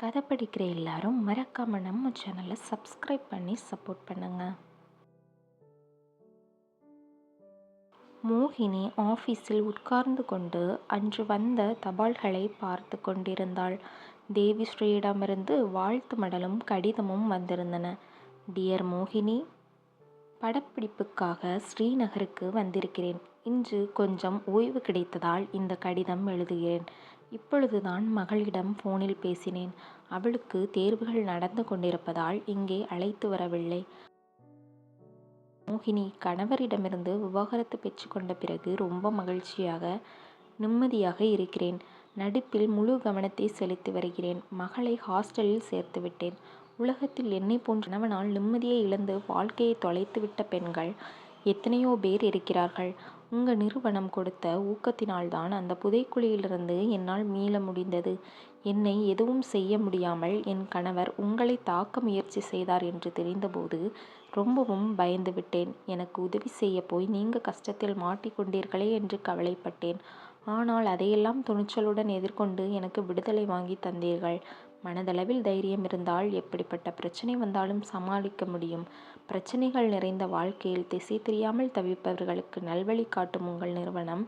கதை படிக்கிற எல்லாரும் மறக்காம நம்ம சேனலை சப்ஸ்கிரைப் பண்ணி சப்போர்ட் பண்ணுங்க. மோகினி ஆஃபீஸில் உட்கார்ந்து கொண்டு அன்று வந்த தபால்களை பார்த்து கொண்டிருந்தாள். தேவி ஸ்ரீயிடமிருந்து வாழ்த்து மடலும் கடிதமும் வந்திருந்தன. டியர் மோகினி படப்பிடிப்புக்காக ஸ்ரீநகருக்கு வந்திருக்கிறேன். இன்று கொஞ்சம் ஓய்வு கிடைத்ததால் இந்த கடிதம் எழுதுகிறேன். இப்பொழுதுதான் மகளிடம் போனில் பேசினேன். அவளுக்கு தேர்வுகள் நடந்து கொண்டிருப்பதால் இங்கே அழைத்து வரவில்லை. மோகினி கணவரிடமிருந்து விவாகரத்து பெற்றுக்கொண்ட பிறகு ரொம்ப மகிழ்ச்சியாக நிம்மதியாக இருக்கிறேன். நடிப்பில் முழு கவனத்தை செலுத்தி வருகிறேன். மகளை ஹாஸ்டலில் சேர்த்து விட்டேன். உலகத்தில் என்னை போன்ற கணவனால் நிம்மதியை இழந்து வாழ்க்கையை தொலைத்துவிட்ட பெண்கள் எத்தனையோ பேர் இருக்கிறார்கள். உங்கள் நிறுவனம் கொடுத்த ஊக்கத்தினால்தான் அந்த புதைக்குழியிலிருந்து என்னால் மீள முடிந்தது. என்னை எதுவும் செய்ய முடியாமல் என் கணவர் உங்களை தாக்க முயற்சி செய்தார் என்று தெரிந்தபோது ரொம்பவும் பயந்து விட்டேன். எனக்கு உதவி செய்ய போய் நீங்கள் கஷ்டத்தில் மாட்டிக்கொண்டீர்களே என்று கவலைப்பட்டேன். ஆனால் அதையெல்லாம் துணிச்சலுடன் எதிர்கொண்டு எனக்கு விடுதலை வாங்கி தந்தீர்கள். மனதளவில் தைரியம் இருந்தால் எப்படிப்பட்ட பிரச்சனை வந்தாலும் சமாளிக்க முடியும். பிரச்சனைகள் நிறைந்த வாழ்க்கையில் திசை தெரியாமல் தவிப்பவர்களுக்கு நல்வழி காட்டும் உங்கள் நிறுவனம்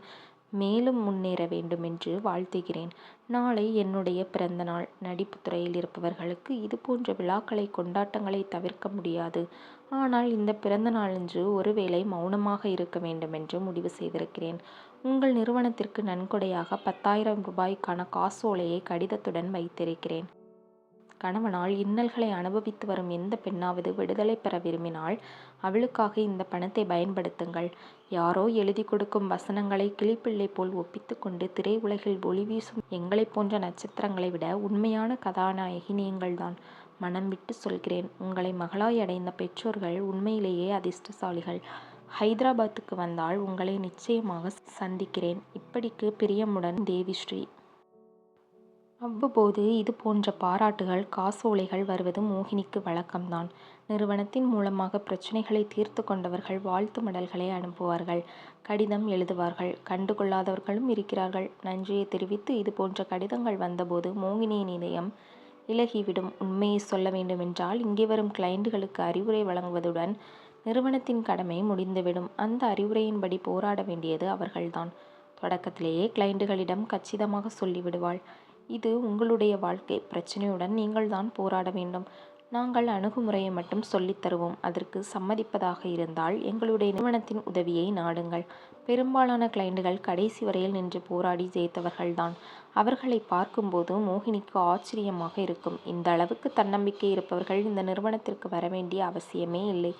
மேலும் முன்னேற வேண்டும் என்று வாழ்த்துகிறேன். நாளை என்னுடைய பிறந்த நாள். நடிப்பு துறையில் இருப்பவர்களுக்கு இது போன்ற விழாக்களை கொண்டாட்டங்களை தவிர்க்க முடியாது. ஆனால் இந்த பிறந்த நாளன்று ஒருவேளை மௌனமாக இருக்க வேண்டும் என்று முடிவு செய்திருக்கிறேன். உங்கள் நிறுவனத்திற்கு நன்கொடையாக பத்தாயிரம் ரூபாய்க்கான காசோலையை கடிதத்துடன் வைத்திருக்கிறேன். கணவனால் இன்னல்களை அனுபவித்து வரும் எந்த பெண்ணாவது விடுதலை பெற விரும்பினால் அவளுக்காக இந்த பணத்தை பயன்படுத்துங்கள். யாரோ எழுதி கொடுக்கும் வசனங்களை கிளிப்பிள்ளை போல் ஒப்பித்து கொண்டு ஒளி வீசும் எங்களைப் போன்ற நட்சத்திரங்களை விட உண்மையான கதாநாயகி நீங்கள்தான். மனம் விட்டு சொல்கிறேன் உங்களை மகளாய் அடைந்த பெற்றோர்கள் உண்மையிலேயே அதிர்ஷ்டசாலிகள். ஹைதராபாத்துக்கு வந்தால் உங்களை நிச்சயமாக சந்திக்கிறேன். இப்படிக்கு பிரியமுடன் தேவிஸ்ரீ அவ்வப்போது இது போன்ற பாராட்டுகள் காசோலைகள் வருவது மோகினிக்கு வழக்கம்தான். நிறுவனத்தின் மூலமாக பிரச்சனைகளை தீர்த்து கொண்டவர்கள் வாழ்த்து மடல்களை அனுப்புவார்கள். கடிதம் எழுதுவார்கள். கண்டுகொள்ளாதவர்களும் இருக்கிறார்கள். நன்றியை தெரிவித்து இது போன்ற கடிதங்கள் வந்தபோது மோகினியின் இதயம் இலகிவிடும். உண்மையை சொல்ல வேண்டுமென்றால் இங்கே வரும் கிளைண்டுகளுக்கு அறிவுரை வழங்குவதுடன் நிறுவனத்தின் கடமை முடிந்துவிடும். அந்த அறிவுரையின்படி போராட வேண்டியது அவர்கள்தான். தொடக்கத்திலேயே கிளைண்டுகளிடம் கச்சிதமாக சொல்லிவிடுவாள். இது உங்களுடைய வாழ்க்கை. பிரச்சனையுடன் நீங்கள் தான் போராட வேண்டும். நாங்கள் அணுகுமுறையை மட்டும் சொல்லித்தருவோம் அதற்கு சம்மதிப்பதாக இருந்தால் எங்களுடைய நிறுவனத்தின் உதவியை நாடுங்கள். பெரும்பாலான கிளைண்டுகள் கடைசி வரையில் நின்று போராடி ஜெயித்தவர்கள்தான் அவர்களை பார்க்கும்போது மோகினிக்கு ஆச்சரியமாக இருக்கும். இந்த அளவுக்கு தன்னம்பிக்கை இருப்பவர்கள் இந்த நிறுவனத்திற்கு வர வேண்டிய அவசியமே இல்லை.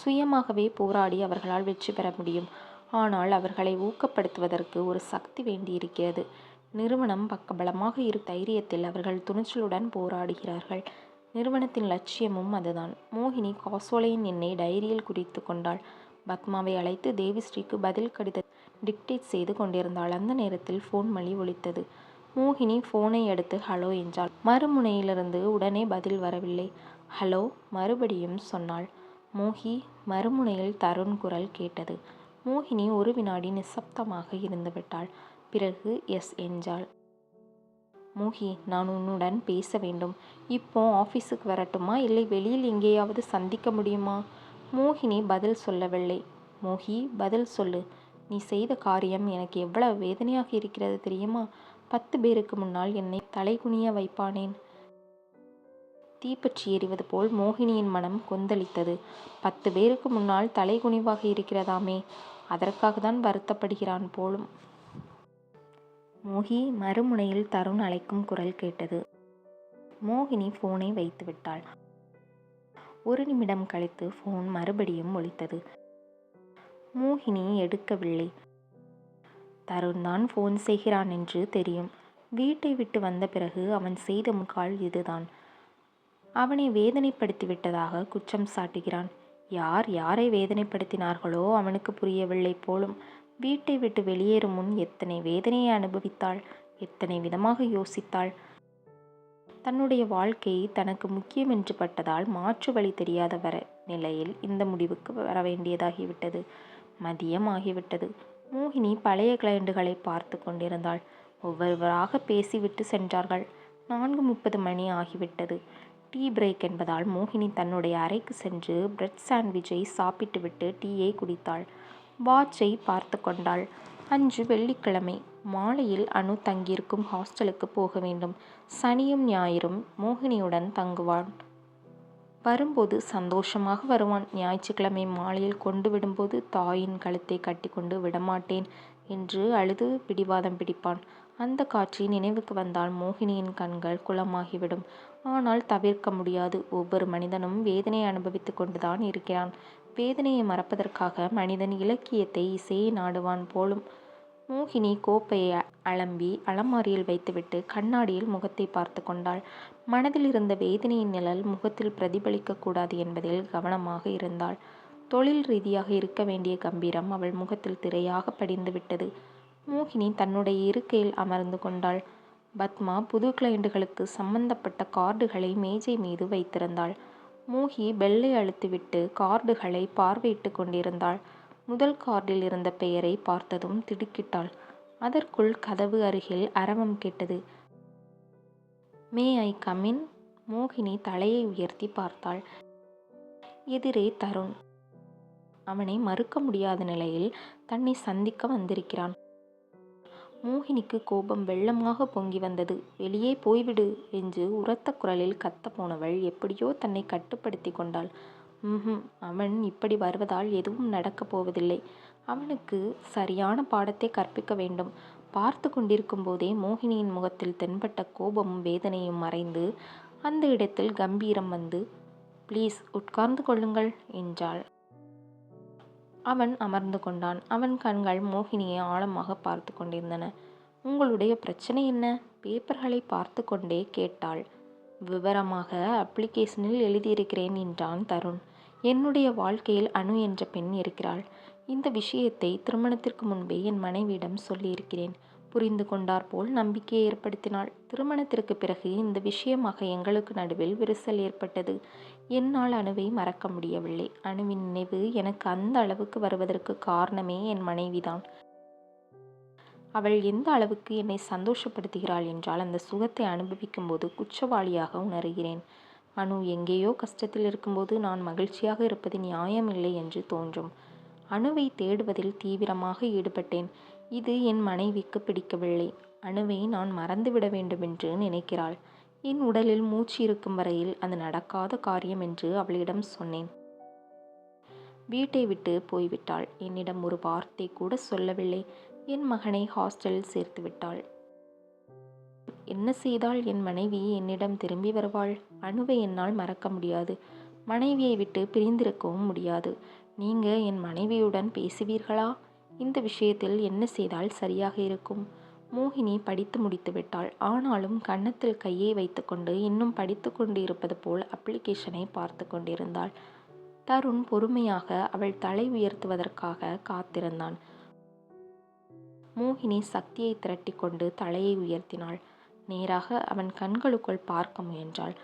சுயமாகவே போராடி அவர்களால் வெற்றி பெற முடியும். ஆனால் அவர்களை ஊக்கப்படுத்துவதற்கு ஒரு சக்தி வேண்டியிருக்கிறது. நிறுவனம் பக்கபலமாக இரு தைரியத்தில் அவர்கள் துணிச்சலுடன் போராடுகிறார்கள். நிறுவனத்தின் லட்சியமும் அதுதான். மோகினி காசோலையின் எண்ணை டைரியில் குறித்து கொண்டாள். பத்மாவை அழைத்து தேவிஸ்ரீக்கு பதில் கடித டிக்டேட் செய்து கொண்டிருந்தாள். அந்த நேரத்தில் ஃபோன் மொழி ஒலித்தது. மோகினி ஃபோனை எடுத்து ஹலோ என்றாள். மறுமுனையிலிருந்து உடனே பதில் வரவில்லை. ஹலோ மறுபடியும் சொன்னாள். மோகி மறுமுனையில் தருண் குரல் கேட்டது. மோகினி ஒரு வினாடி நிசப்தமாக இருந்துவிட்டாள் பிறகு எஸ் என்றாள். மோகி நான் உன்னுடன் பேச வேண்டும். இப்போ ஆஃபீஸுக்கு வரட்டுமா? இல்லை வெளியில் எங்கேயாவது சந்திக்க முடியுமா? மோகினி பதில் சொல்லவில்லை. மோகி பதில் சொல்லு. நீ செய்த காரியம் எனக்கு எவ்வளவு வேதனையாக இருக்கிறது தெரியுமா? பத்து பேருக்கு முன்னால் என்னை தலைகுனிய வைப்பானேன்? தீப்பற்றி எறிவது போல் மோகினியின் மனம் கொந்தளித்தது. பத்து பேருக்கு முன்னால் தலைகுனிவாக இருக்கிறதாமே. அதற்காக தான் வருத்தப்படுகிறான் போலும். மோகி மறுமுனையில் தருண் அழைக்கும் குரல் கேட்டது. மோகினி போனை வைத்து விட்டாள். ஒரு நிமிடம் கழித்து போன் மறுபடியும் ஒழித்தது மோகினி எடுக்கவில்லை. தருண் தான் போன் செய்கிறான் என்று தெரியும். வீட்டை விட்டு வந்த பிறகு அவன் செய்த முக்கால் இதுதான். அவனை வேதனைப்படுத்தி விட்டதாக குற்றம் சாட்டுகிறான். யார் யாரை வேதனைப்படுத்தினார்களோ அவனுக்கு புரியவில்லை போலும் வீட்டை விட்டு வெளியேறும் முன் எத்தனை வேதனையை அனுபவித்தாள் எத்தனை விதமாக யோசித்தாள். தன்னுடைய வாழ்க்கை தனக்கு முக்கியம் என்று பட்டதால் மாற்று வழி தெரியாத வர நிலையில் இந்த முடிவுக்கு வர வேண்டியதாகிவிட்டது. மதியம் ஆகிவிட்டது. மோகினி பழைய கிளையண்டுகளை பார்த்து கொண்டிருந்தாள். ஒவ்வொருவராக பேசிவிட்டு சென்றார்கள். நான்கு முப்பது மணி ஆகிவிட்டது. டீ பிரேக் என்பதால் மோகினி தன்னுடைய அறைக்கு சென்று பிரெட் சாண்ட்விச்சை சாப்பிட்டுவிட்டு டீயை குடித்தாள். வாட்சை பார்த்து கொண்டாள். அன்று வெள்ளிக்கிழமை. மாலையில் அனு தங்கியிருக்கும் ஹாஸ்டலுக்கு போக வேண்டும். சனியும் ஞாயிறும் மோகினியுடன் தங்குவான். வரும்போது சந்தோஷமாக வருவான். ஞாயிற்றுக்கிழமை மாலையில் கொண்டு விடும்போது தாயின் கழுத்தை கட்டிக்கொண்டு விடமாட்டேன் என்று அழுது பிடிவாதம் பிடிப்பான். அந்தக் காட்சி நினைவுக்கு வந்தால் மோகினியின் கண்கள் குளமாகிவிடும். ஆனால் தவிர்க்க முடியாது. ஒவ்வொரு மனிதனும் வேதனை அனுபவித்துக் கொண்டுதான் இருக்கிறான். வேதனையை மறப்பதற்காக மனிதன் இலக்கியத்தை இசையை நாடுவான் போலும். மோகினி கோப்பையை அலம்பி அலமாரியில் வைத்துவிட்டு கண்ணாடியில் முகத்தை பார்த்து கொண்டாள். மனதில் இருந்த வேதனையின் நிழல் முகத்தில் பிரதிபலிக்கக்கூடாது என்பதில் கவனமாக இருந்தாள். தொழில் ரீதியாக இருக்க வேண்டிய கம்பீரம் அவள் முகத்தில் திரையாகப் படிந்துவிட்டது. மோகினி தன்னுடைய இருக்கையில் அமர்ந்து கொண்டாள். பத்மா புது கிளைண்டுகளுக்கு சம்பந்தப்பட்ட கார்டுகளை மேஜை மீது வைத்திருந்தாள். மூகி பெல்லை அழுத்திவிட்டு கார்டுகளை பார்வையிட்டு கொண்டிருந்தாள். முதல் கார்டில் இருந்த பெயரை பார்த்ததும் திடுக்கிட்டாள். அதற்குள் கதவு அருகில் அரவம் கேட்டது. மே ஐ கமின் மோகினி தலையை உயர்த்தி பார்த்தாள். எதிரே தருண். அவனை மறுக்க முடியாத நிலையில் தன்னை சந்திக்க வந்திருக்கிறான். மோகினிக்கு கோபம் வெள்ளமாகப் பொங்கி வந்தது. வெளியே போய்விடு. என்று உரத்த குரலில் கத்தப் போனவள் எப்படியோ தன்னை கட்டுப்படுத்திக் கொண்டாள். ம்ஹூம். அவன் இப்படி வருவதால் எதுவும் நடக்கப் போவதில்லை. அவனுக்கு சரியான பாடத்தை கற்பிக்க வேண்டும். பார்த்துக் கொண்டிருக்கும்போதே மோகினியின் முகத்தில் தென்பட்ட கோபமும் வேதனையும் மறைந்து அந்த இடத்தில் கம்பீரம் வந்து ப்ளீஸ் உட்கார்ந்து கொள்ளுங்கள் என்றாள். அவன் அமர்ந்து கொண்டான். அவன் கண்கள் மோகினியை ஆழமாக பார்த்து கொண்டிருந்தன. உங்களுடைய பிரச்சனை என்ன? பேப்பர்களை பார்த்து கொண்டே கேட்டாள். விவரமாக அப்ளிகேஷனில் எழுதியிருக்கிறேன் என்றான் தருண். என்னுடைய வாழ்க்கையில் அனு என்ற பெண் இருக்கிறாள். இந்த விஷயத்தை திருமணத்திற்கு முன்பே என் மனைவியிடம் சொல்லியிருக்கிறேன். புரிந்து கொண்டாற்போல் நம்பிக்கையை ஏற்படுத்தினாள். திருமணத்திற்குப் பிறகு இந்த விஷயமாக எங்களுக்கு நடுவில் விரிசல் ஏற்பட்டது. என்னால் அணுவை மறக்க முடியவில்லை. அணுவின் நினைவு எனக்கு அந்த அளவுக்கு வருவதற்கு காரணமே என் மனைவிதான். அவள் எந்த அளவுக்கு என்னை சந்தோஷப்படுத்துகிறாள் என்றால் அந்த சுகத்தை அனுபவிக்கும் போது குற்றவாளியாக உணர்கிறேன் அனு எங்கேயோ கஷ்டத்தில் இருக்கும்போது நான் மகிழ்ச்சியாக இருப்பது நியாயமில்லை என்று தோன்றும். அணுவை தேடுவதில் தீவிரமாக ஈடுபட்டேன். இது என் மனைவிக்கு பிடிக்கவில்லை. அணுவை நான் மறந்துவிட வேண்டுமென்று நினைக்கிறாள். என் உடலில் மூச்சு இருக்கும் வரையில் அது நடக்காத காரியம் என்று அவளிடம் சொன்னேன். வீட்டை விட்டு போய்விட்டாள். என்னிடம் ஒரு வார்த்தை கூட சொல்லவில்லை. என் மகனை ஹாஸ்டலில் சேர்த்துவிட்டாள். என்ன செய்தால் என் மனைவி என்னிடம் திரும்பி வருவாள்? அனுவை என்னால் மறக்க முடியாது. மனைவியை விட்டு பிரிந்திருக்கவும் முடியாது. நீங்கள் என் மனைவியுடன் பேசுவீர்களா? இந்த விஷயத்தில் என்ன செய்தால் சரியாக இருக்கும்? மோகினி படித்து முடித்து விட்டாள் ஆனாலும் கன்னத்தில் கையை வைத்துக்கொண்டு இன்னும் படித்து கொண்டு இருப்பது போல் அப்ளிகேஷனை பார்த்து கொண்டிருந்தாள். தருண் பொறுமையாக அவள் தலை உயர்த்துவதற்காக காத்திருந்தான். மோகினி சக்தியைத் திரட்டிக் கொண்டு தலையை உயர்த்தினாள். நேராக அவன் கண்களுக்குள் பார்க்க முயன்றாள்.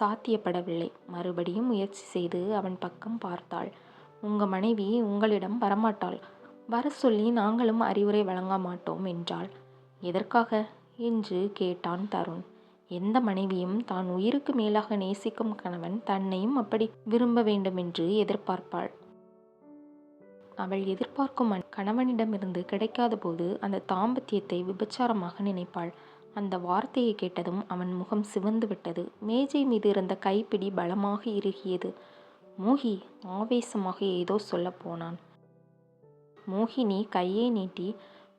சாத்தியப்படவில்லை. மறுபடியும் முயற்சி செய்து அவன் பக்கம் பார்த்தாள். உங்க மனைவி உங்களிடம் வரமாட்டாள். வரச் சொல்லி நாங்களும் அறிவுரை வழங்க மாட்டோம் என்றாள். எதற்காக? என்று கேட்டான் தருண். எந்த மனைவியும் தான் உயிருக்கு மேலாக நேசிக்கும் கணவன் தன்னையும் அப்படி விரும்ப வேண்டுமென்று எதிர்பார்ப்பாள். அவள் எதிர்பார்க்கும் கணவனிடமிருந்து கிடைக்காத போது அந்த தாம்பத்தியத்தை விபச்சாரமாக நினைப்பாள். அந்த வார்த்தையை கேட்டதும் அவன் முகம் சிவந்து விட்டது. மேஜை மீது இருந்த கைப்பிடி பலமாக இறுகியது. மோகி ஆவேசமாக ஏதோ சொல்லப் போனான். மோகினி கையை நீட்டி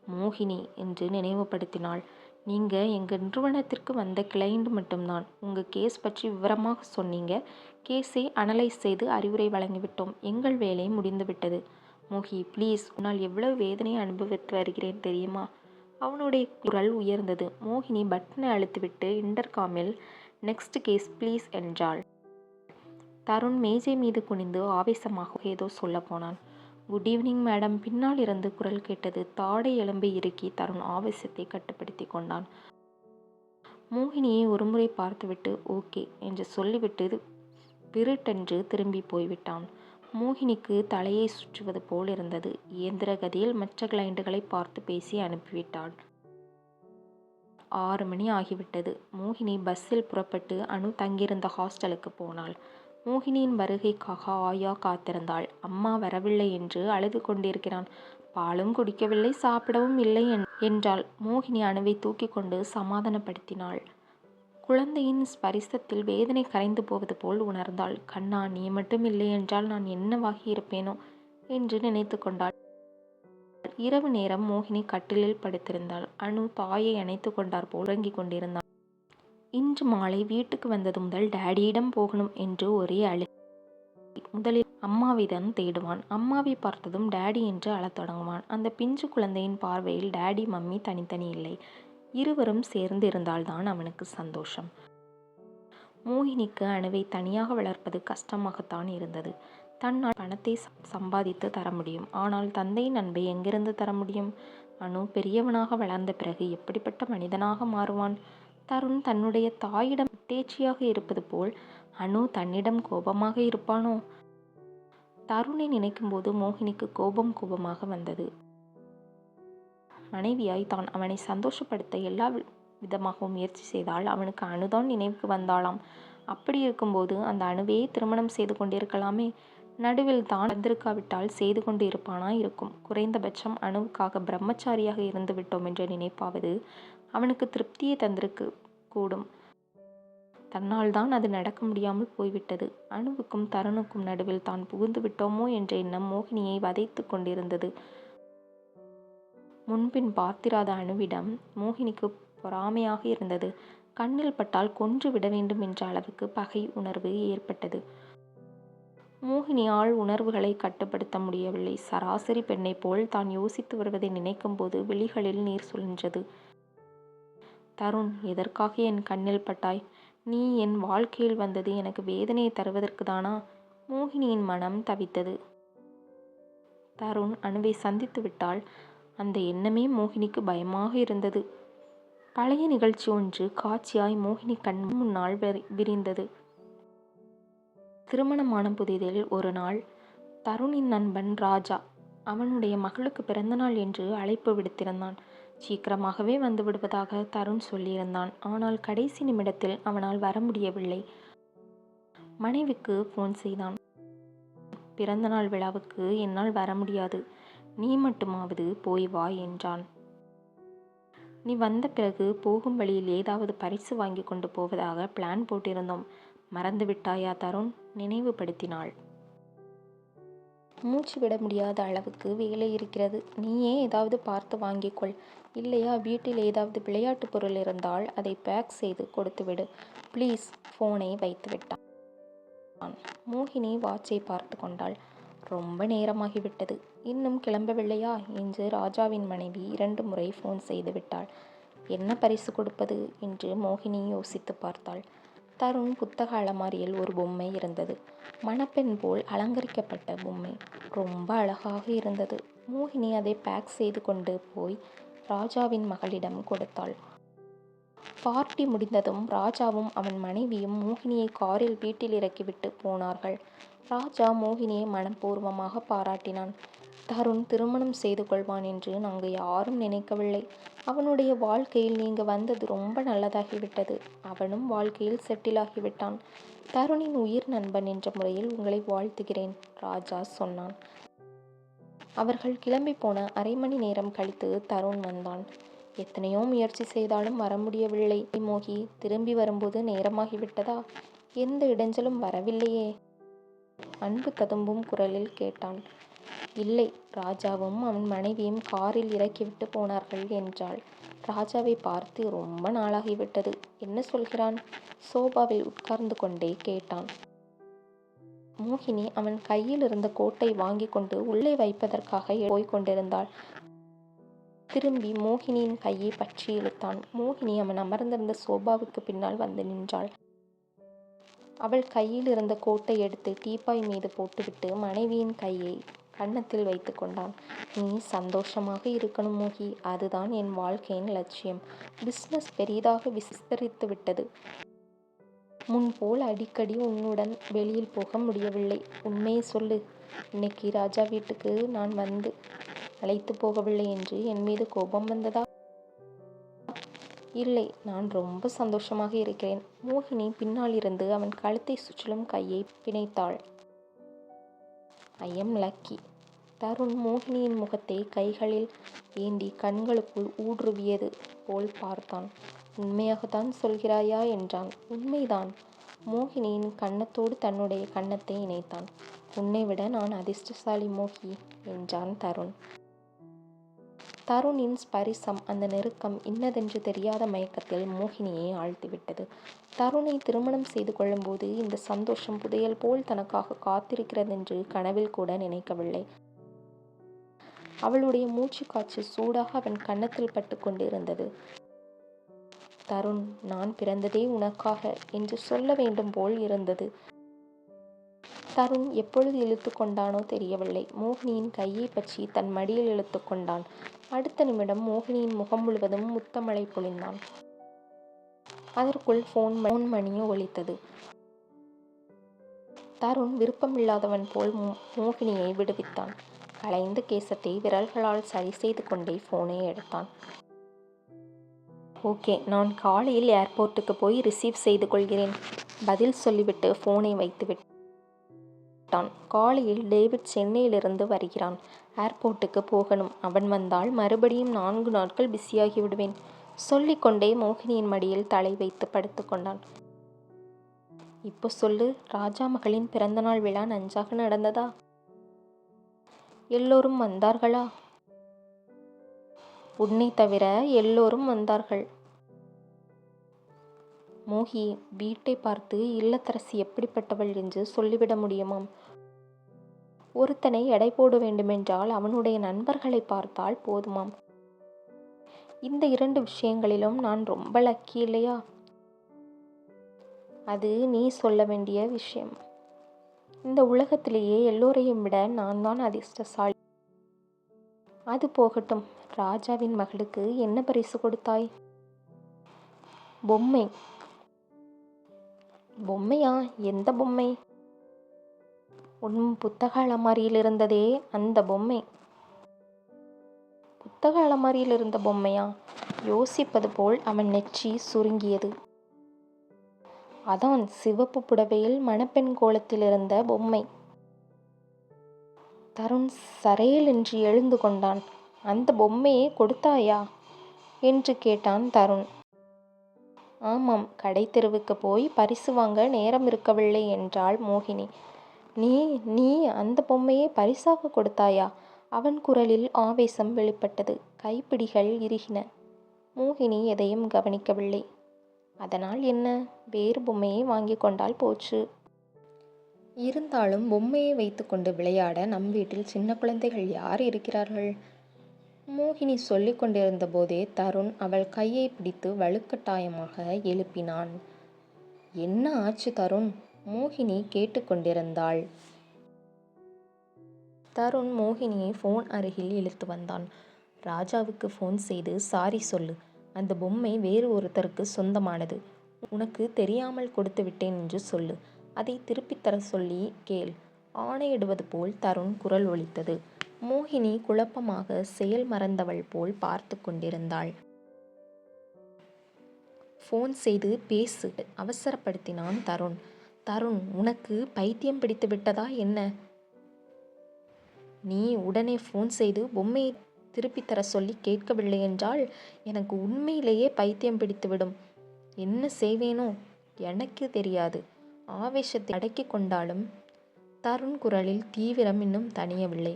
மோகினி என்று நினைவுபடுத்தினாள். நீங்கள் எங்கள் நிறுவனத்திற்கு வந்த கிளைண்ட் மட்டும்தான். உங்கள் கேஸ் பற்றி விவரமாக சொன்னீங்க. கேஸை அனலைஸ் செய்து அறிவுரை வழங்கிவிட்டோம். எங்கள் வேலை முடிந்துவிட்டது. மோகி ப்ளீஸ் உன்னால் எவ்வளவு வேதனையை அனுபவித்து வருகிறேன் தெரியுமா? அவனுடைய குரல் உயர்ந்தது. மோகினி பட்டனை அழுத்திவிட்டு இன்டர்காமில் நெக்ஸ்ட் கேஸ் ப்ளீஸ் என்றாள். தருண் மேஜை மீது குனிந்து ஆவேசமாக ஏதோ சொல்லப் போனான். குட் ஈவினிங் மேடம் பின்னால் இருந்து குரல் கேட்டது. தாடை எலும்பை இறுக்கி தருண் ஆவேசத்தை கட்டுப்படுத்திக் கொண்டான். மோகினியை ஒருமுறை பார்த்துவிட்டு ஓகே என்று சொல்லிவிட்டு விருட்டென்று திரும்பி போய்விட்டான். மோகினிக்கு தலையை சுற்றுவது போல் இருந்தது இயந்திர கதியில் மற்ற கிளைண்டுகளை பார்த்து பேசி அனுப்பிவிட்டாள். ஆறு மணி ஆகிவிட்டது. மோகினி பஸ்ஸில் புறப்பட்டு அனு தங்கியிருந்த ஹாஸ்டலுக்கு போனாள். மோகினியின் வருகைக்காக ஆயா காத்திருந்தாள். அம்மா வரவில்லை என்று அழுது கொண்டிருக்கிறான். பாலும் குடிக்கவில்லை சாப்பிடவும் இல்லை என்றாள். மோகினி அணுவை தூக்கிக் கொண்டு சமாதானப்படுத்தினாள். குழந்தையின் ஸ்பரிசத்தில் வேதனை கரைந்து போவது போல் உணர்ந்தாள். கண்ணா நீ மட்டும் இல்லை என்றால் நான் என்னவாகி இருப்பேனோ என்று நினைத்து கொண்டாள். இரவு நேரம் மோகினி கட்டிலில் படுத்திருந்தாள். அனு தாயை அணைத்து கொண்டார் போல் உறங்கிக் கொண்டிருந்தாள். இன்று மாலை வீட்டுக்கு வந்தது முதல் டேடியிடம் போகணும் என்று ஒரே அழு முதலில் அம்மாவைதான் தேடுவான். அம்மாவை பார்த்ததும் டேடி என்று அழத் தொடங்குவான். அந்த பிஞ்சு குழந்தையின் பார்வையில் டேடி மம்மி தனித்தனி இல்லை. இருவரும் சேர்ந்து இருந்தால்தான் அவனுக்கு சந்தோஷம். மோகினிக்கு அணுவை தனியாக வளர்ப்பது கஷ்டமாகத்தான் இருந்தது. தன்னால் பணத்தை சம்பாதித்து தர முடியும். ஆனால் தந்தையின் அன்பை எங்கிருந்து தர முடியும்? அனு பெரியவனாக வளர்ந்த பிறகு எப்படிப்பட்ட மனிதனாக மாறுவான்? தருண் தன்னுடைய தாயிடம் உத்தேச்சியாக இருப்பது போல் அனு தன்னிடம் கோபமாக இருப்பானோ? தருணை நினைக்கும்போது மோகினிக்கு கோபம் கோபமாக வந்தது. மனைவியாய் தான் அவனை சந்தோஷப்படுத்த எல்லா விதமாகவும் முயற்சி செய்தால் அவனுக்கு அணுதான் நினைவுக்கு வந்தாளாம். அப்படி இருக்கும்போது அந்த அணுவையே திருமணம் செய்து கொண்டிருக்கலாமே. நடுவில் தான் வந்திருக்காவிட்டால் செய்து கொண்டு இருப்பானா இருக்கும். குறைந்தபட்சம் அணுவுக்காக பிரம்மச்சாரியாக இருந்து விட்டோம் என்ற நினைப்பாவது அவனுக்கு திருப்தியை தந்திருக்கு கூடும். தன்னால் தான் அது நடக்க முடியாமல் போய்விட்டது. அணுவுக்கும் தருணுக்கும் நடுவில் தான் புகுந்து விட்டோமோ என்ற எண்ணம் மோகினியை வதைத்துக் கொண்டிருந்தது. முன்பின் பார்த்திராத அணுவிடம் மோகினிக்கு பொறாமையாக இருந்தது. கண்ணில் பட்டால் கொன்று விட வேண்டும் என்ற அளவுக்கு பகை உணர்வு ஏற்பட்டது. மோகினியால் உணர்வுகளை கட்டுப்படுத்த முடியவில்லை. சராசரி பெண்ணைப் போல் தான் யோசித்து வருவதை நினைக்கும் போது விழிகளில் நீர் சுழன்றது. தருண் எதற்காக என் கண்ணில் பட்டாய்? நீ என் வாழ்க்கையில் வந்தது எனக்கு வேதனையை தருவதற்கு தானா மோகினியின் மனம் தவித்தது. தருண் அணுவை சந்தித்து விட்டால் அந்த எண்ணமே மோகினிக்கு பயமாக இருந்தது. பழைய நிகழ்ச்சி ஒன்று காட்சியாய் மோகினி கண் முன்னால் விரிந்தது. திருமணமான புதிதில் ஒரு நாள் தருணின் நண்பன் ராஜா அவனுடைய மகளுக்கு பிறந்தநாள் என்று அழைப்பு விடுத்திருந்தான். சீக்கிரமாகவே வந்து விடுவதாக தருண் சொல்லியிருந்தான். ஆனால் கடைசி நிமிடத்தில் அவனால் வர முடியவில்லை. மனைவிக்கு ஃபோன் செய்தான். பிறந்தநாள் விழாவுக்கு என்னால் வர முடியாது. நீ மட்டுமாவது போய் வா என்றான். நீ வந்த பிறகு போகும் வழியில் ஏதாவது பரிசு வாங்கி கொண்டு போவதாக பிளான் போட்டிருந்தோம். மறந்து விட்டாயா தருண்? நினைவுபடுத்தினாள். மூச்சு விட முடியாத அளவுக்கு வேலை இருக்கிறது. நீயே ஏதாவது பார்த்து வாங்கிக்கொள். இல்லையா வீட்டில் ஏதாவது விளையாட்டு பொருள் இருந்தால் அதை பேக் செய்து கொடுத்துவிடு. ப்ளீஸ். ஃபோனை வைத்து விட்டான் மோகினி வாட்சை பார்த்து கொண்டாள். ரொம்ப நேரமாகிவிட்டது. இன்னும் கிளம்பவில்லையா? என்று ராஜாவின் மனைவி இரண்டு முறை போன் செய்துவிட்டாள். என்ன பரிசு கொடுப்பது? என்று மோகினி யோசித்து பார்த்தாள். தருண் புத்தக அலமாரியில் ஒரு பொம்மை இருந்தது. மணப்பெண் போல் அலங்கரிக்கப்பட்ட பொம்மை. ரொம்ப அழகாக இருந்தது. மோகினி அதை பேக் செய்து கொண்டு போய் ராஜாவின் மகளிடம் கொடுத்தாள். பார்ட்டி முடிந்ததும் ராஜாவும் அவன் மனைவியும் மோகினியை காரில் வீட்டில் இறக்கிவிட்டு போனார்கள். ராஜா மோகினியை மனப்பூர்வமாக பாராட்டினான். தருண் திருமணம் செய்து கொள்வான் என்று நாங்கள் யாரும் நினைக்கவில்லை. அவனுடைய வாழ்க்கையில் நீங்கள் வந்தது ரொம்ப நல்லதாகிவிட்டது. அவனும் வாழ்க்கையில் செட்டிலாகிவிட்டான். தருணின் உயிர் நண்பன் என்ற முறையில் உங்களை வாழ்த்துகிறேன். ராஜா சொன்னான். அவர்கள் கிளம்பி போன அரை மணி நேரம் கழித்து தருண் வந்தான். எத்தனையோ முயற்சி செய்தாலும் வர முடியவில்லை மோகி. திரும்பி வரும்போது நேரமாகிவிட்டதா? எந்த இடைஞ்சலும் வரவில்லையே? அன்பு ததும்பும் குரலில் கேட்டான். இல்லை. ராஜாவும் அவன் மனைவியும் காரில் இறக்கிவிட்டு போனார்கள் என்றாள். ராஜாவை பார்த்து ரொம்ப நாளாகிவிட்டது. என்ன சொல்கிறான்? சோபாவில் உட்கார்ந்து கொண்டே கேட்டான். மோகினி அவன் கையில் இருந்த கோட்டை வாங்கிக் கொண்டு உள்ளே வைப்பதற்காக போய்க் கொண்டிருந்தாள். திரும்பி மோகினியின் கையை பற்றி இழுத்தான். மோகினி அவன் அமர்ந்திருந்த சோபாவுக்கு பின்னால் வந்து நின்றாள். அவள் கையில் இருந்த கோட்டை எடுத்து டீப்பாய் மீது போட்டுவிட்டு மனைவியின் கையை கன்னத்தில் வைத்து கொண்டான். நீ சந்தோஷமாக இருக்கணும் மோகி. அதுதான் என் வாழ்க்கையின் லட்சியம். பிஸ்னஸ் பெரிதாக விஸ்தரித்துவிட்டது. முன்போல் அடிக்கடி உன்னுடன் வெளியில் போக முடியவில்லை. உண்மையை சொல்லு. இன்னைக்கு ராஜா வீட்டுக்கு நான் வந்து அழைத்துப் போகவில்லை என்று என் மீது கோபம் வந்ததா? இல்லை நான் ரொம்ப சந்தோஷமாக இருக்கிறேன் மோகினி பின்னால் இருந்து அவன் கழுத்தை சுற்றிலும் கையை பிணைத்தாள் ஐ எம் லக்கி. தருண் மோகினியின் முகத்தை கைகளில் ஏந்தி கண்களுக்குள் ஊடுருவியது போல் பார்த்தான். உண்மையாகத்தான் சொல்கிறாயா என்றான். உண்மைதான். மோகினியின் கன்னத்தோடு தன்னுடைய கன்னத்தை இணைத்தான். உன்னை விட நான் அதிர்ஷ்டசாலி மோகி என்றான் தருண். தருணின் ஸ்பரிசம் அந்த நெருக்கம் இன்னதென்று தெரியாத மயக்கத்தில் மோகினியை ஆழ்த்திவிட்டது. தருணை திருமணம் செய்து கொள்ளும்போது இந்த சந்தோஷம் புதையல் போல் தனக்காக காத்திருக்கிறதென்று கனவில் கூட நினைக்கவில்லை. அவளுடைய மூச்சு காற்று சூடாக அவன் கன்னத்தில் பட்டு கொண்டிருந்தது. தருண் நான் பிறந்ததே உனக்காக என்று சொல்ல வேண்டும் போல் இருந்தது. தருண் எப்பொழுது இழுத்து கொண்டானோ தெரியவில்லை. மோகினியின் கையை பற்றி தன் மடியில் இழுத்து கொண்டான். அடுத்த நிமிடம் மோகினியின் முகம் முழுவதும் முத்தமழை பொழிந்தான். அதற்குள் ஃபோன் ஃபோன் மணியும் ஒலித்தது. தருண் விருப்பமில்லாதவன் போல் மோகினியை விடுவித்தான். கலைந்த கேசத்தை விரல்களால் சரி செய்து கொண்டே ஃபோனை எடுத்தான். ஓகே நான் காலையில் ஏர்போர்ட்டுக்கு போய் ரிசீவ் செய்து கொள்கிறேன் பதில் சொல்லிவிட்டு ஃபோனை வைத்து விட்டான் காலையில் டேவிட் சென்னையிலிருந்து வருகிறான். ஏர்போர்ட்டுக்கு போகணும். அவன் வந்தால் மறுபடியும் நான்கு நாட்கள் பிஸியாகி விடுவேன். சொல்லிக்கொண்டே மோகினியின் மடியில் தலை வைத்து படுத்து கொண்டான். இப்போ சொல்லு ராஜா மகளின் பிறந்தநாள் விழா நன்றாக நடந்ததா? எல்லோரும் வந்தார்களா? உன்னை தவிர எல்லோரும் வந்தார்கள். மோகி வீட்டை பார்த்து இல்லத்தரசி எப்படிப்பட்டவள் என்று சொல்லிவிட முடியுமாம்? ஒருத்தனை எடை போட வேண்டுமென்றால் அவனுடைய நண்பர்களை பார்த்தால் போதுமாம். இந்த இரண்டு விஷயங்களிலும் நான் ரொம்ப லக்கி இல்லையா? அது நீ சொல்ல வேண்டிய விஷயம். இந்த உலகத்திலேயே எல்லோரையும் விட நான் தான் அதிர்ஷ்டசாலி. அது போகட்டும் ராஜாவின் மகளுக்கு என்ன பரிசு கொடுத்தாய்? பொம்மை. பொம்மையா? எந்த பொம்மை? உன் புத்தக அலமாரியில் இருந்ததே அந்த பொம்மை. புத்தக அலமாரியில் இருந்த பொம்மையா? யோசிப்பது போல் அவன் நெற்றி சுருங்கியது. அதான் சிவப்பு புடவையில் மணப்பெண் கோலத்தில் இருந்த பொம்மை. தருண் சரையல் என்று எழுந்து கொண்டான். அந்த பொம்மையை கொடுத்தாயா? என்று கேட்டான் தருண். ஆமாம் கடை தெருவுக்கு போய் பரிசு வாங்க நேரம் இருக்கவில்லை என்றாள் மோகினி. நீ நீ அந்த பொம்மையை பரிசாக கொடுத்தாயா? அவன் குரலில் ஆவேசம் வெளிப்பட்டது. கைப்பிடிகள் இறுகின மோகினி எதையும் கவனிக்கவில்லை. அதனால் என்ன? வேறு பொம்மையை வாங்கி கொண்டால் போச்சு. இருந்தாலும் பொம்மையை வைத்துக்கொண்டு விளையாட நம் வீட்டில் சின்ன குழந்தைகள் யார் இருக்கிறார்கள்? மோகினி சொல்லிக் கொண்டிருந்த போதே தருண் அவள் கையை பிடித்து வலுக்கட்டாயமாக எழுப்பினான். என்ன ஆச்சு தருண்? மோகினி கேட்டுக்கொண்டிருந்தாள். தருண் மோகினியை ஃபோன் அருகில் இழுத்து வந்தான். ராஜாவுக்கு ஃபோன் செய்து சாரி சொல்லு. அந்த பொம்மை வேறு ஒருத்தருக்கு சொந்தமானது. உனக்கு தெரியாமல் கொடுத்து விட்டேன் என்று சொல்லு. அதை திருப்பித் தர சொல்லி கேள். ஆணையிடுவது போல் தருண் குரல் ஒலித்தது. மோகினி குழப்பமாக செயல் மறந்தவள் போல் பார்த்து கொண்டிருந்தாள். ஃபோன் செய்து பேசு அவசரப்படுத்தினான் தருண். தருண் உனக்கு பைத்தியம் பிடித்து விட்டதா என்ன? நீ உடனே ஃபோன் செய்து பொம்மையை திருப்பி தர சொல்லி கேட்கவில்லை என்றால் எனக்கு உண்மையிலேயே பைத்தியம் பிடித்துவிடும் என்ன செய்வேனோ எனக்கு தெரியாது. ஆவேசத்தை அடக்கி கொண்டாலும் தருண் குரலில் தீவிரம் இன்னும் தணியவில்லை.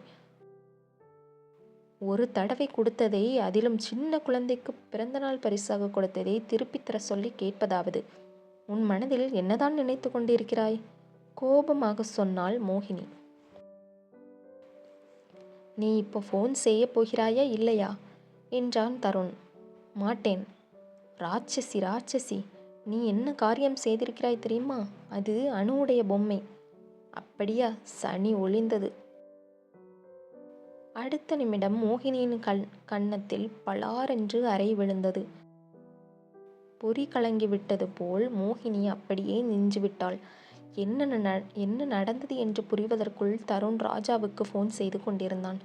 ஒரு தடவை கொடுத்ததை அதிலும் சின்ன குழந்தைக்கு பிறந்தநாள் பரிசாக கொடுத்ததை திருப்பித் தர சொல்லி கேட்பதாவது? உன் மனதில் என்னதான் நினைத்து கொண்டிருக்கிறாய்? கோபமாக சொன்னாள் மோகினி. நீ இப்போ ஃபோன் செய்ய போகிறாயா இல்லையா? என்றான் தருண். மாட்டேன். ராட்சசி ராட்சசி நீ என்ன காரியம் செய்திருக்கிறாய் தெரியுமா? அது அணுவுடைய பொம்மை. அப்படியா? சனி ஒளிந்தது. அடுத்த நிமிடம் மோகினியின் கண் கன்னத்தில் பலாரென்று அறை விழுந்தது. பொறி கலங்கி விட்டது போல் மோகினி அப்படியே நின்றுவிட்டாள் என்ன என்ன நடந்தது என்று புரிவதற்குள் தருண் ராஜாவுக்கு ஃபோன் செய்து கொண்டிருந்தான்.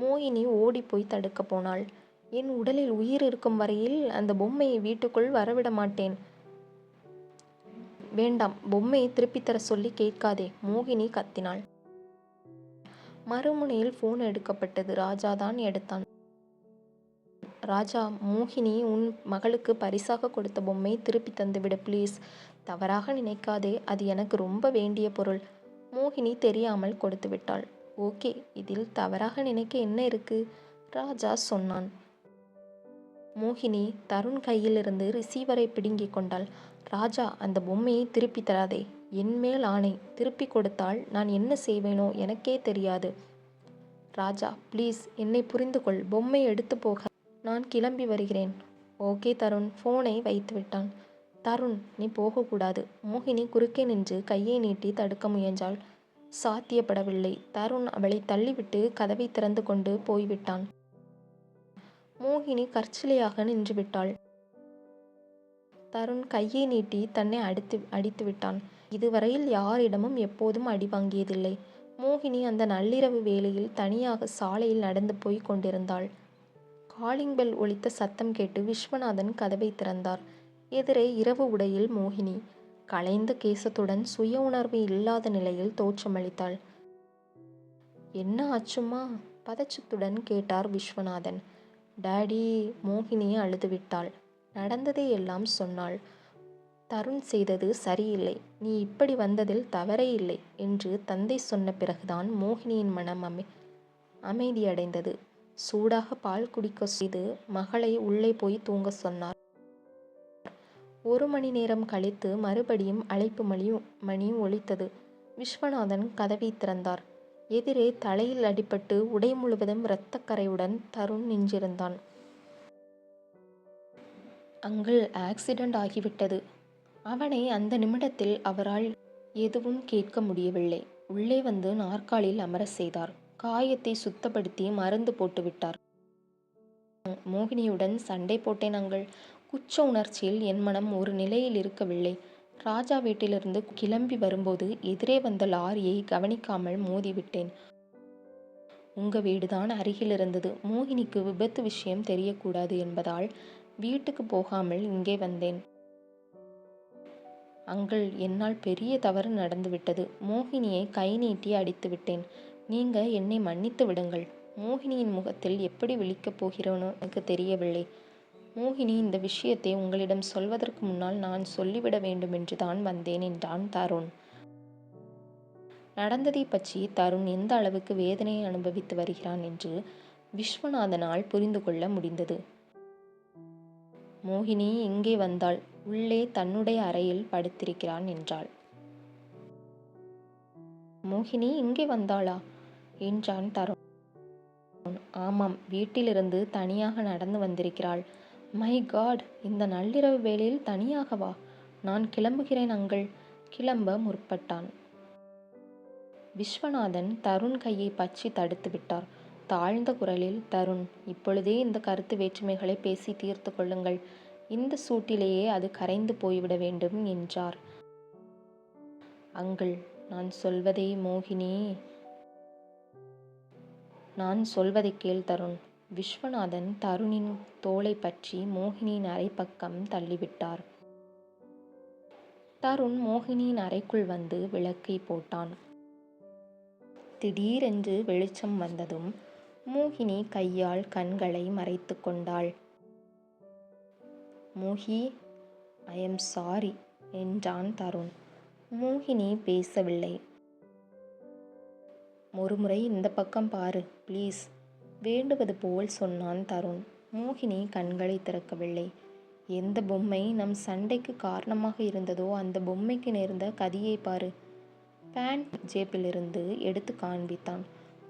மோகினி ஓடிப்போய் தடுக்க போனாள். என் உடலில் உயிர் இருக்கும் வரையில் அந்த பொம்மையை வீட்டுக்குள் வரவிட மாட்டேன். வேண்டாம் பொம்மையை திருப்பித் தர சொல்லி கேட்காதே மோகினி கத்தினாள். மறுமுனையில் ஃபோன் எடுக்கப்பட்டது. ராஜாதான் எடுத்தான். ராஜா மோகினி உன் மகளுக்கு பரிசாக கொடுத்த பொம்மை திருப்பி தந்துவிடு ப்ளீஸ் தவறாக நினைக்காதே அது எனக்கு ரொம்ப வேண்டிய பொருள். மோகினி தெரியாமல் கொடுத்து விட்டாள். ஓகே இதில் தவறாக நினைக்க என்ன இருக்கு? ராஜா சொன்னான். மோகினி தருண் கையிலிருந்து ரிசீவரை பிடுங்கிக் கொண்டாள். ராஜா அந்த பொம்மையை திருப்பி தராதே. என்மேல் ஆணை. திருப்பி கொடுத்தால் நான் என்ன செய்வேனோ எனக்கே தெரியாது. ராஜா ப்ளீஸ் என்னை புரிந்து கொள் பொம்மை எடுத்து போக நான் கிளம்பி வருகிறேன். ஓகே தருண் ஃபோனை வைத்து விட்டான் தருண் நீ போகக்கூடாது. மோகினி குறுக்கே நின்று கையை நீட்டி தடுக்க முயன்றாள். சாத்தியப்படவில்லை. தருண் அவளை தள்ளிவிட்டு கதவை திறந்து கொண்டு போய்விட்டான். மோகினி கற்சிலையாக நின்று விட்டாள் தருண் கையை நீட்டி தன்னை அடித்து அடித்து விட்டான் இதுவரையில் யாரிடமும் எப்போதும் அடி வாங்கியதில்லை. மோகினி அந்த நள்ளிரவு வேளையில் தனியாக சாலையில் நடந்து போய் கொண்டிருந்தாள். காலிங் பெல் ஒலித்த சத்தம் கேட்டு விஸ்வநாதன் கதவை திறந்தார். எதிரே இரவு உடையில் மோகினி. கலைந்த கேசத்துடன் சுய உணர்வு இல்லாத நிலையில் தோற்றமளித்தாள். என்ன ஆச்சுமா பதச்சத்துடன் கேட்டார் விஸ்வநாதன். டாடி மோகினியை அழுதுவிட்டாள். நடந்ததை எல்லாம் சொன்னாள். தருண் செய்தது சரியில்லை. நீ இப்படி வந்ததில் தவறே இல்லை என்று தந்தை சொன்ன பிறகுதான் மோகினியின் மனம் அமை அமைதியடைந்தது. சூடாக பால் குடிக்க செய்து மகளை உள்ளே போய் தூங்க சொன்னார். ஒரு மணி நேரம் கழித்து மறுபடியும் அழைப்பு மணியும் மணியும் ஒலித்தது. விஸ்வநாதன் கதவை திறந்தார். எதிரே தலையில் அடிபட்டு உடை முழுவதும் இரத்தக்கரையுடன் தருண் நின்றிருந்தான். அங்கிள் ஆக்சிடெண்ட் ஆகிவிட்டது. அவனை அந்த நிமிடத்தில் அவரால் எதுவும் கேட்க முடியவில்லை. உள்ளே வந்து நாற்காலில் அமர செய்தார். காயத்தை சுத்தப்படுத்தி மருந்து போட்டுவிட்டார் மோகினியுடன் சண்டை போட்டேன் அங்கள். குச்ச உணர்ச்சியில் என் மனம் ஒரு நிலையில் இருக்கவில்லை. ராஜா வீட்டிலிருந்து கிளம்பி வரும்போது எதிரே வந்த லாரியை கவனிக்காமல் மோதிவிட்டேன் உங்க வீடுதான் அருகில் இருந்தது. மோகினிக்கு விபத்து விஷயம் தெரியக்கூடாது என்பதால் வீட்டுக்கு போகாமல் இங்கே வந்தேன். அங்கள் என்னால் பெரிய தவறு நடந்துவிட்டது. மோகினியை கை நீட்டி அடித்து விட்டேன். நீங்க என்னை மன்னித்து விடுங்கள். மோகினியின் முகத்தில் எப்படி விழிக்கப் போகிறோனோ எனக்கு தெரியவில்லை. மோகினி இந்த விஷயத்தை உங்களிடம் சொல்வதற்கு முன்னால் நான் சொல்லிவிட வேண்டும் என்று தான் வந்தேன் என்றான் தருண். நடந்ததை பற்றி தருண் எந்த அளவுக்கு வேதனையை அனுபவித்து வருகிறான் என்று விஸ்வநாதனால் புரிந்து கொள்ள முடிந்தது. மோகினி இங்கே வந்தாள் உள்ளே தன்னுடைய அறையில் படுத்திருக்கிறான் என்றாள். மோகினி இங்கே வந்தாளா? என்றான் தருண். ஆமாம் வீட்டிலிருந்து தனியாக நடந்து வந்திருக்கிறாள். மை காட் இந்த நள்ளிரவு வேளையில் தனியாகவா நான் கிளம்புகிறேன் அங்கள். கிளம்ப முற்பட்டான். விஸ்வநாதன் தருண் கையை பற்றி தடுத்து விட்டார். தாழ்ந்த குரலில் தருண் இப்பொழுதே இந்த கருத்து வேற்றுமைகளை பேசி தீர்த்து கொள்ளுங்கள். இந்த சூட்டிலேயே அது கரைந்து போய்விட வேண்டும் என்றார். அங்கள் நான் சொல்வதை மோகினி நான் சொல்வதை கேள் தருண். விஸ்வநாதன் தருணின் தோலை பற்றி மோகினியின் அறை பக்கம் தள்ளிவிட்டார். தருண் மோகினியின் அறைக்குள் வந்து விளக்கை போட்டான். திடீரென்று வெளிச்சம் வந்ததும் மோகினி கையால் கண்களை மறைத்து கொண்டாள். மோகி ஐ எம் சாரி என்றான் தருண். மோகினி பேசவில்லை. ஒருமுறை இந்த பக்கம் பாரு ப்ளீஸ் வேண்டுவது போல் சொன்னான் தருண். மோகினி கண்களை திறக்கவில்லை. எந்த பொம்மை நம் சண்டைக்கு காரணமாக இருந்ததோ அந்த பொம்மைக்கு நேர்ந்த கதியை பாரு. பேண்ட் ஜேப்பிலிருந்து எடுத்து காண்பித்தான்.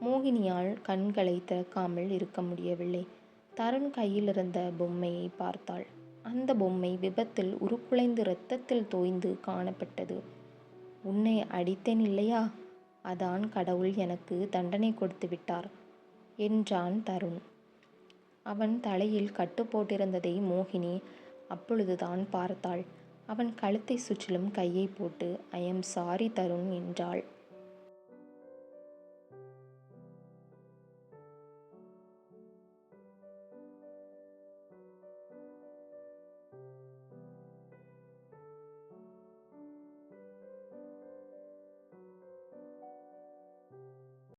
மோகினியால் கண்களை திறக்காமல் இருக்க முடியவில்லை. தருண் கையில் இருந்த பொம்மையை பார்த்தாள். அந்த பொம்மை விபத்தில் உருக்குலைந்து இரத்தத்தில் தோய்ந்து காணப்பட்டது. உன்னை அடித்தேன் இல்லையா? அதான் கடவுள் எனக்கு தண்டனை கொடுத்து விட்டார் என்றான் தருண். அவன் தலையில் கட்டு போட்டிருந்ததை மோகினி அப்பொழுதுதான் பார்த்தாள். அவன் கழுத்தை சுற்றிலும் கையை போட்டு ஐ எம் சாரி தருண் என்றாள்.